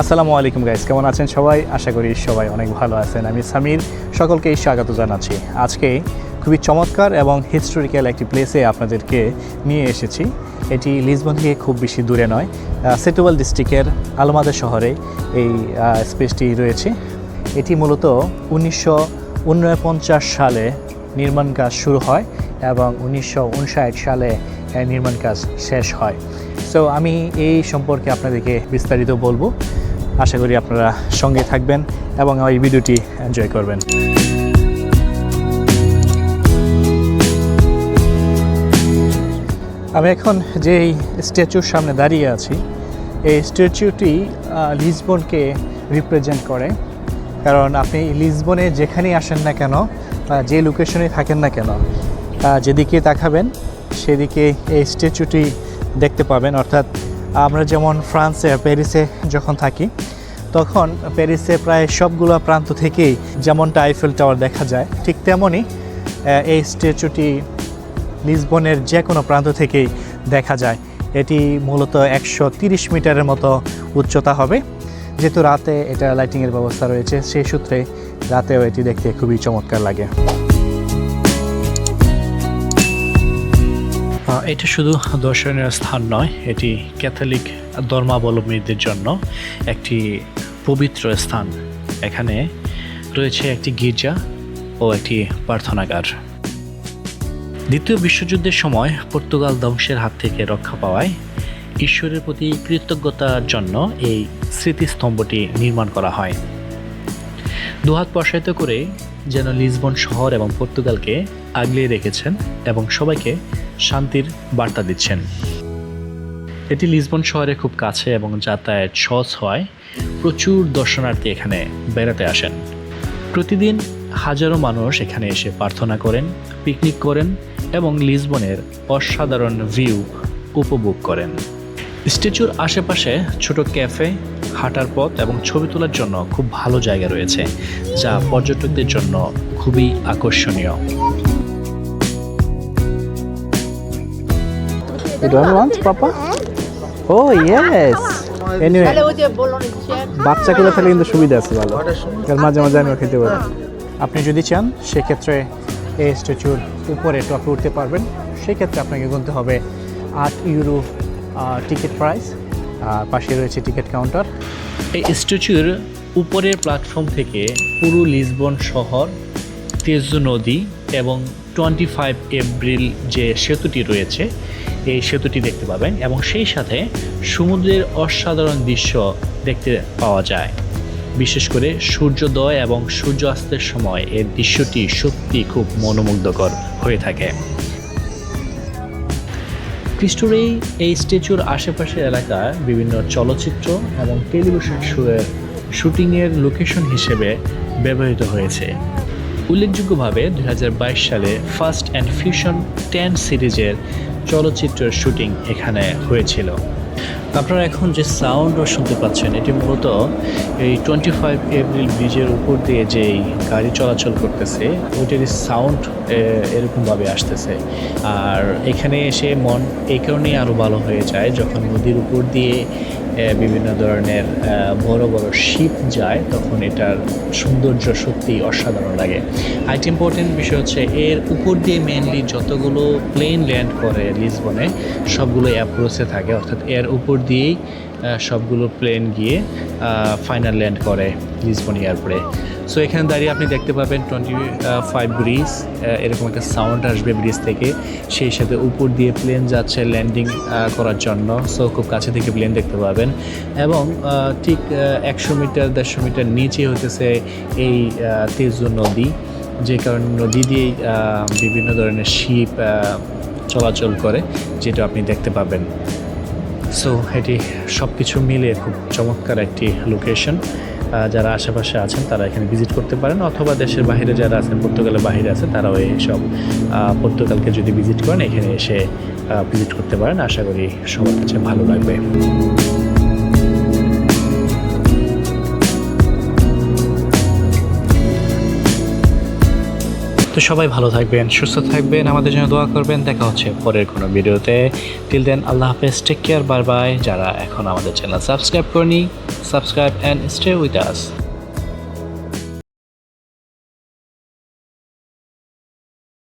আসসালামু আলাইকুম গাইস কেমন আছেন সবাই? আশা করি সবাই অনেক ভালো আছেন। আমি সামির, সকলকে স্বাগত জানাচ্ছি। আজকে খুবই চমৎকার এবং হিস্টোরিক্যাল একটি প্লেসে আপনাদেরকে নিয়ে এসেছি। এটি লিসবন থেকে খুব বেশি দূরে নয় সেটুয়াল ডিস্ট্রিক্টের আলমাদা শহরে এই স্পেসটি রয়েছে। এটি মূলত উনিশশো উনপঞ্চাশ সালে নির্মাণ কাজ শুরু হয় এবং উনিশশো উনষাট সালে নির্মাণ কাজ শেষ হয়। সো আমি এই সম্পর্কে আপনাদেরকে বিস্তারিত বলব। আশা করি আপনারা সঙ্গে থাকবেন এবং এই ভিডিওটি এনজয় করবেন। আমি এখন যেই স্ট্যাচুর সামনে দাঁড়িয়ে আছি, এই স্ট্যাচুটি লিসবনকে রিপ্রেজেন্ট করে। কারণ আপনি লিসবনে যেখানেই আসেন না কেন যে লোকেশনে থাকেন না কেন যেদিকে তাকাবেন, সেদিকে এই স্ট্যাচুটি দেখতে পাবেন। অর্থাৎ আমরা যেমন ফ্রান্সে, প্যারিসে যখন থাকি তখন প্যারিসে প্রায় সবগুলো প্রান্ত থেকেই যেমনটা আইফেল টাওয়ার দেখা যায়, ঠিক তেমনই এই স্ট্যাচুটি লিসবনের যে কোনো প্রান্ত থেকেই দেখা যায়। এটি মূলত একশো তিরিশ মিটারের মতো উচ্চতা হবে। যেহেতু রাতে এটা লাইটিংয়ের ব্যবস্থা রয়েছে, সেই সূত্রে রাতেও এটি দেখতে খুবই চমৎকার লাগে। এটা শুধু দর্শনীয় স্থান নয়, এটি ক্যাথলিক ধর্মাবলম্বীদের জন্য একটি পবিত্র স্থান। এখানে রয়েছে একটি গির্জা ও একটি প্রার্থনাগার। দ্বিতীয় বিশ্বযুদ্ধের সময় পর্তুগাল ধ্বংসের হাত থেকে রক্ষা পাওয়ায় ঈশ্বরের প্রতি কৃতজ্ঞতার জন্য এই স্মৃতিস্তম্ভটি নির্মাণ করা হয়। দুহাত প্রসারিত করে যেন লিসবন শহর এবং পর্তুগালকে আগলিয়ে রেখেছেন এবং সবাইকে শান্তির বার্তা দিচ্ছেন। এটি লিসবন শহরে খুব কাছে এবং যাতায়াত সহজ হয় প্রচুর দর্শনার্থী এখানে বেড়াতে আসেন। প্রতিদিন হাজারো মানুষ এখানে এসে প্রার্থনা করেন, পিকনিক করেন এবং লিসবনের অসাধারণ ভিউ উপভোগ করেন। স্ট্যাচুর আশেপাশে ছোট ক্যাফে হাঁটার পথ এবং ছবি তোলার জন্য খুব ভালো জায়গা রয়েছে যা পর্যটকদের জন্য খুবই আকর্ষণীয়। You don't want, Papa? Oh, yes. Anyway, তাহলে বাচ্চাগুলো থাকলে কিন্তু সুবিধা আছে ভালো। কারণ মাঝে মাঝে আমিও খেতে পারি। আপনি যদি চান সেক্ষেত্রে এই স্ট্যাচুর উপরে টপে উঠতে পারবেন। সেক্ষেত্রে আপনাকে গুনতে হবে আট ইউরো টিকিট প্রাইস আর পাশে রয়েছে টিকিট কাউন্টার। এই স্ট্যাচুর উপরের প্ল্যাটফর্ম থেকে পুরো লিসবন শহর, তেজু নদী এবং টোয়েন্টি ফাইভ এপ্রিল যে সেতুটি রয়েছে, এই সেতুটি দেখতে পাবেন এবং সেই সাথে সমুদ্রের অসাধারণ দৃশ্য দেখতে পাওয়া যায়। বিশেষ করে সূর্যোদয় এবং সূর্যাস্তের সময় এর দৃশ্যটি সত্যি খুব মনোমুগ্ধকর হয়ে থাকে। ক্রিস্টোরেই এই স্ট্যাচুর আশেপাশের এলাকা বিভিন্ন চলচ্চিত্র এবং টেলিভিশন শোয়ের শুটিংয়ের লোকেশন হিসেবে ব্যবহৃত হয়েছে। উল্লেখযোগ্যভাবে দু হাজার বাইশ সালে ফার্স্ট অ্যান্ড ফিউশন টেন সিরিজের চলচ্চিত্রের শুটিং এখানে হয়েছিল। আপনারা এখন যে সাউন্ডও শুনতে পাচ্ছেন, এটি মূলত এই টোয়েন্টি ফাইভ এপ্রিল ব্রিজের উপর দিয়ে যেই গাড়ি চলাচল করতেছে, ওইটারই সাউন্ড এরকমভাবে আসতেছে। আর এখানে এসে মন এই কারণেই আরও ভালো হয়ে যায়, যখন নদীর উপর দিয়ে বিভিন্ন ধরনের বড় বড় শিপ যায়, তখন এটার সৌন্দর্য সত্যি অসাধারণ লাগে। আরেকটি ইম্পর্টেন্ট বিষয় হচ্ছে, এর উপর দিয়ে মেনলি যতগুলো প্লেন ল্যান্ড করে লিসবনে সবগুলো অ্যাপ্রোচে থাকে, অর্থাৎ এর উপর দিয়েই সবগুলো প্লেন গিয়ে ফাইনাল ল্যান্ড করে লিসবন এয়ারপোর্টে সো এখানে দাঁড়িয়ে আপনি দেখতে পাবেন টোয়েন্টি ফাইভ ব্রিজ এরকম একটা সাউন্ড আসবে ব্রিজ থেকে। সেই সাথে উপর দিয়ে প্লেন যাচ্ছে ল্যান্ডিং করার জন্য। সো খুব কাছে থেকে প্লেন দেখতে পাবেন। এবং ঠিক একশো মিটার, দেড়শো মিটার নিচে হতেছে এই তেজু নদী। যে কারণে নদী দিয়েই বিভিন্ন ধরনের শিপ চলাচল করে, যেটা আপনি দেখতে পাবেন। সো এটি সব কিছু মিলে খুব চমৎকার একটি লোকেশন যারা আশেপাশে আছেন, তারা এখানে ভিজিট করতে পারেন, অথবা দেশের বাইরে যারা আছেন, পর্তুগালের বাহিরে আছে, তারাও সব পর্তুগালকে যদি ভিজিট করেন, এখানে এসে ভিজিট করতে পারেন। আশা করি সবার কাছে ভালো লাগবে। তো সবাই ভালো থাকবেন, সুস্থ থাকবেন, আমাদের জন্য দোয়া করবেন। দেখা হচ্ছে পরের কোনো ভিডিওতে। টিল দেন আল্লাহ হাফেজ টেক কেয়ার বার বাই যারা এখন আমাদের চ্যানেল সাবস্ক্রাইব করনি subscribe and stay with us